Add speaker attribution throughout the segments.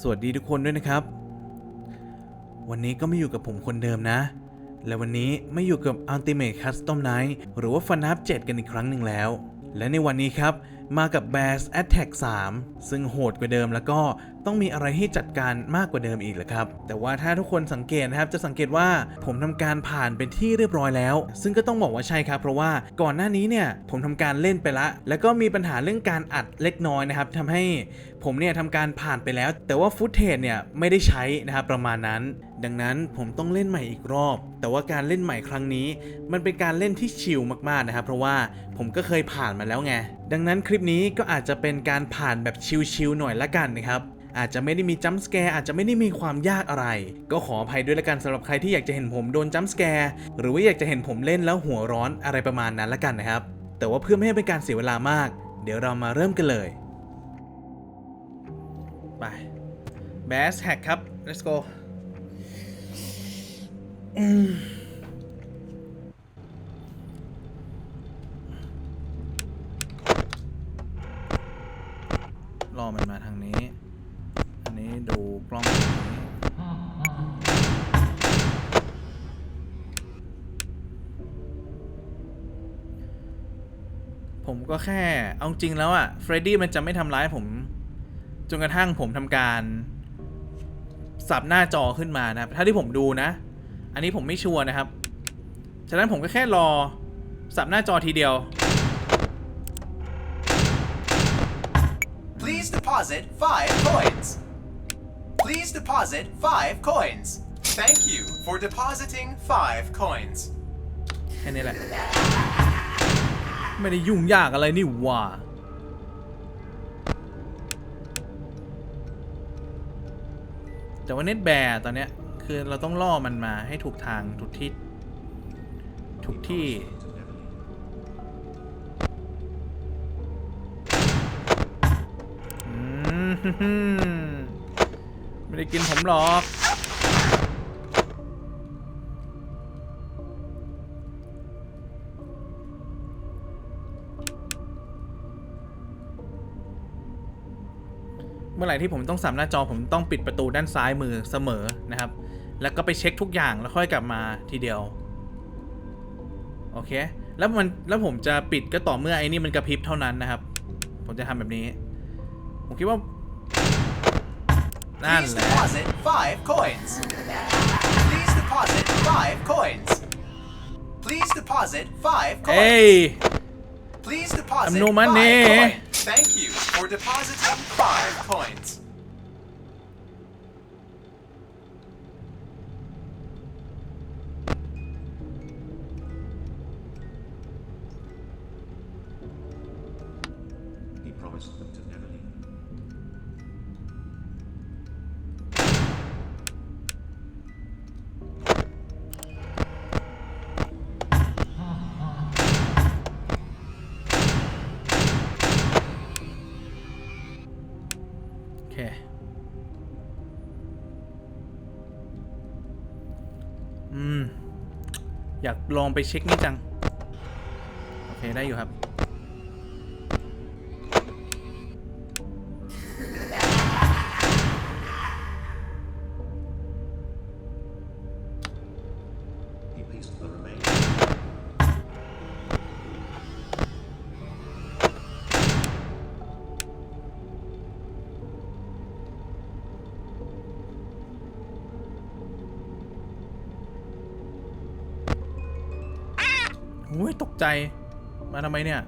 Speaker 1: สวัสดีทุกคนด้วยนะครับ วันนี้ก็ไม่อยู่กับผมคนเดิมนะ และวันนี้ไม่อยู่กับ Ultimate Custom Night หรือว่า FNAF 7 กันอีกครั้งหนึ่งแล้ว และในวันนี้ครับ มากับ Bass Attack 3 ซึ่งโหดกว่าเดิมแล้วก็ต้องมีอะไรให้จัดการมากกว่าเดิมอีกแหละครับ แต่ว่าถ้าทุกคนสังเกตนะครับจะสังเกตว่าผมทำการผ่านเป็นที่เรียบร้อยแล้ว ซึ่งก็ต้องบอกว่าใช่ครับ เพราะว่าก่อนหน้านี้เนี่ยผมทำการเล่นไปละ แล้วก็มีปัญหาเรื่องการอัดเล็กน้อยนะครับทำให้ผมเนี่ยทำการผ่านไปแล้ว แต่ว่าฟุตเทจเนี่ยไม่ได้ใช้นะครับประมาณนั้น ดังนั้นผมต้องเล่นใหม่อีกรอบ แต่ว่าการเล่นใหม่ครั้งนี้ มันเป็นการเล่นที่ชิลมากๆนะครับเพราะว่าผมก็เคยผ่านมาแล้วไงดังนั้นคลิปนี้ก็อาจจะเป็นการผ่านแบบชิลๆหน่อยละกันนะครับอาจจะไม่ได้มีจัมป์สแกร์อาจจะไม่ได้มีความยากอะไร ก็ขออภัยด้วยละกันสำหรับใครที่อยากจะเห็นผมโดนจัมป์สแกร์หรือว่าอยากจะเห็นผมเล่นแล้วหัวร้อนอะไรประมาณนั้นละกันนะครับ แต่ว่าเพื่อไม่ให้เป็นการเสียเวลามาก เดี๋ยวเรามาเริ่มกันเลย ไป Bass Hack ครับ let's go อืม รอมันมาทางนี้ อันนี้ดูกล้องทางนี้ผมก็แค่ เอาจริงแล้วอะเฟรดดี้มันจะไม่ทำร้ายผม จนกระทั่งผมทำการสับหน้าจอขึ้นมานะครับ ถ้าที่ผมดูนะ อันนี้ผมไม่ชัวร์นะครับ ฉะนั้นผมก็แค่รอสับหน้าจอทีเดียว
Speaker 2: Please deposit five coins. Please deposit five coins. Thank you for depositing five coins.
Speaker 1: แค่นี้แหละ ไม่ได้ยุ่งยากอะไรนี่หว่า แต่ว่าเน็ตแบร์ตอนเนี้ย คือเราต้องล่อมันมาให้ถูกทางถูกที่ถูกที่ ไม่ได้กินผมหรอก เมื่อไหร่ที่ผมต้องสับหน้าจอผมต้องปิดประตูด้านซ้ายมือเสมอนะครับ แล้วก็ไปเช็คทุกอย่างแล้วค่อยกลับมาทีเดียว โอเค แล้วมันแล้วผมจะปิดก็ต่อเมื่อไอ้นี่มันกระพริบเท่านั้นนะครับ ผมจะทำแบบนี้ ผมคิดว่า นั่น
Speaker 2: Please
Speaker 1: แหละ
Speaker 2: deposit five coins. Please deposit five coins. Please deposit five
Speaker 1: เอ้ย
Speaker 2: coins. Please deposit
Speaker 1: I'm no money.
Speaker 2: five coins. Thank you for depositing five coins.
Speaker 1: อืม อยากลองไปเช็คนี่จัง โอเค ได้อยู่ครับ อ้ยตกใจ มาทำไมเนี่ย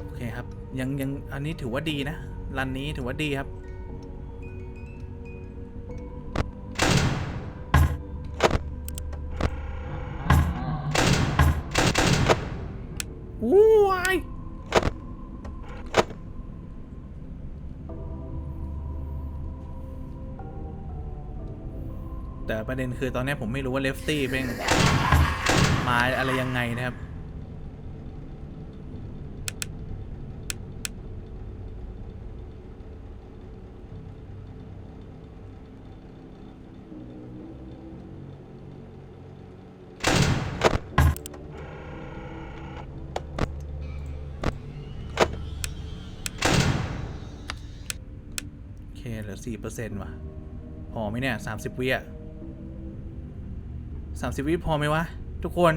Speaker 1: โอเคครับ ยังยังอันนี้ถือว่าดีนะ รันนี้ถือว่าดีครับอู้วาย แต่ประเด็นคือตอนนี้ผมไม่รู้ว่าเลฟตี้เป็นมาอะไรยังไงนะครับ โอเคเหลือสี่เปอร์เซ็นต์ว่ะพอไหมเนี่ย 30 วิอะ สามสิบวิพอไหมวะ ทุกคน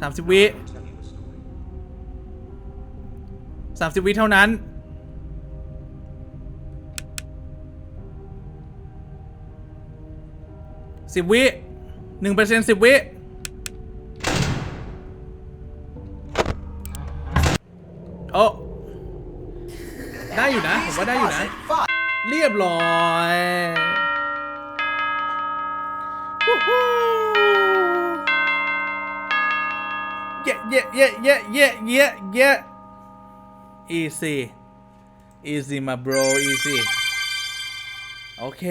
Speaker 1: สามสิบวิสามสิบวิเท่านั้น สิบวิหนึ่งเปอร์เซ็นต์สิบวิโอ้ได้อยู่นะ ผมว่าได้อยู่นะ เรียบร้อย เย้เย้เย้เย้เย้เย้เย้ easy easy มา bro easy โอเค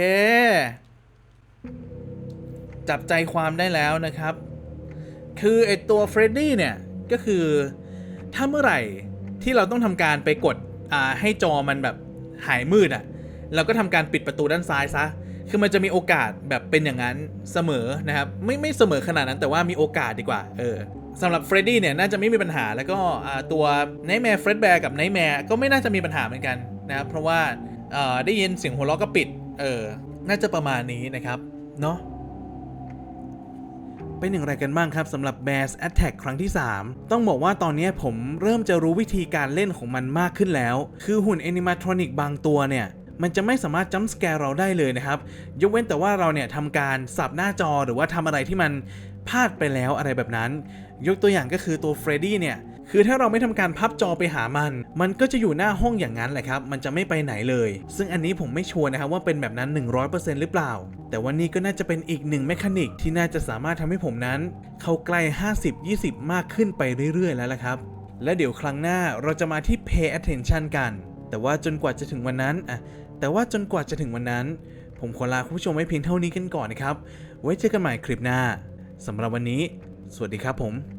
Speaker 1: จับใจความได้แล้วนะครับ คือไอตัวเฟรดดี้เนี่ย ก็คือถ้าเมื่อไหร่ที่เราต้องทำการไปกด อ่า ให้จอมันแบบหายมืดอะ่ะ เราก็ทำการปิดประตูด้านซ้ายซะ คือมันจะมีโอกาสแบบเป็นอย่างนั้นเสมอนะครับ ไม่ไม่เสมอขนาดนั้นแต่ว่ามีโอกาสดีกว่า เออสำหรับเฟรดดี้เนี่ยน่าจะไม่มีปัญหาแล้วก็ตัวไนท์แมร์เฟรดแบร์กับไนท์แมร์ก็ไม่น่าจะมีปัญหาเหมือนกันนะครับเพราะว่าได้ยินเสียงหัวเราะก็ปิด เออ น่าจะประมาณนี้นะครับ เนาะเป็นอย่างไรกันบ้างครับสำหรับ Bears Attack ครั้งที่ 3 ต้องบอกว่าตอนนี้ผมเริ่มจะรู้วิธีการเล่นของมันมากขึ้นแล้ว คือหุ่น Animatronic บางตัวเนี่ย มันจะไม่สามารถจัม p สแกร์เราได้เลยนะครับ ยกเว้นแต่ว่าเราเนี่ยทำการสับหน้าจอหรือว่าทำอะไรที่มันพลาดไปแล้วอะไรแบบนั้น ยกตัวอย่างก็คือตัวเฟรดดี้เนี่ยคือถ้าเราไม่ทำการพับจอไปหามัน มันก็จะอยู่หน้าห้องอย่างนั้นแหละครับ มันจะไม่ไปไหนเลย ซึ่งอันนี้ผมไม่ชัวร์นะครับว่าเป็นแบบนั้น 100%หรือเปล่า แต่ว่านี่ก็น่าจะเป็นอีกหนึ่งแมคานิกที่น่าจะสามารถทำให้ผมนั้น เข้าใกล้ 50-20 มากขึ้นไปเรื่อย ๆ แล้วละครับ และเดี๋ยวครั้งหน้าเราจะมาที่ pay attention กัน แต่ว่าจนกว่าจะถึงวันนั้นอะ แต่ว่าจนกว่าจะถึงวันนั้น ผมขอลาคุณผู้ชมไว้เพียงเท่านี้กันก่อนนะครับ ไว้เจอกันใหม่คลิปหน้าสำหรับวันนี้ สวัสดีครับผม